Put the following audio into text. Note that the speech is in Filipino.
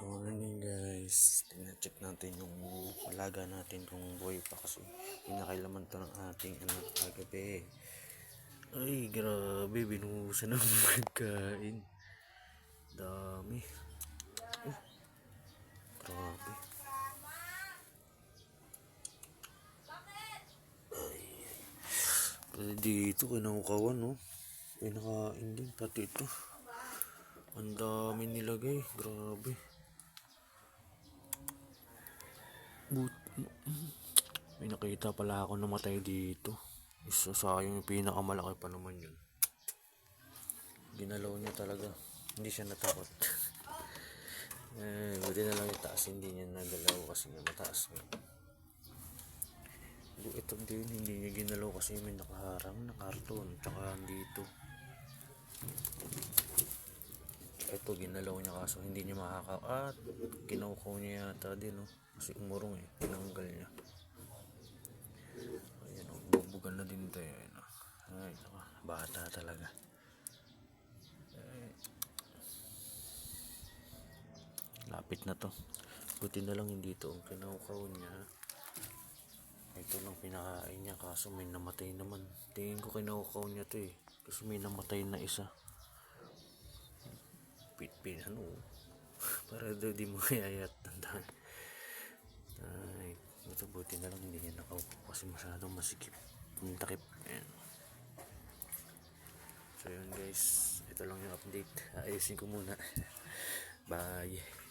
Morning guys. Tingnan check natin yung alaga natin kung buhay pa kasi pinakailaman to ng ating anak kagabi. Ay, grabe. Binuhusan ng magkain. Dami. Oh, grabe. Ay. Pwede dito, kinaukawan, no? Pinakain din, pati ito. Ang dami nilagay. Grabe. But, may nakita pala ako namatay dito. Isa sayang yung pinakamalaki pa naman yun. Ginalaw niya talaga. Hindi siya natakot. eh, buti na lang yung taas. Hindi niya nagalaw kasi nga mataas nga. Ito din, hindi niya ginalaw kasi may nakaharang na karton. Tsaka dito. Ito, ginalaw niya kaso hindi niya makaka... At, kinukuha niya yata din, no? Kasi umurong eh. Tinanggal niya. Ayan, oh, bubugan na din tayo. Ayan, oh. Ay, bata talaga. Lapit na to. Buti na lang hindi to ang kinaukaw niya. Ito lang pinakain niya kaso may namatay naman. Tingin ko kinaukaw niya to eh. Kasi may namatay na isa. Pitpin ano. Para daw di mo kayayat. Tandaan. Ay, ito buti na lang hindi niya nakaupo kasi masyadong masikip. Yung takip. Ayan. So yun guys, ito lang yung update. Ayusin ko muna. Bye.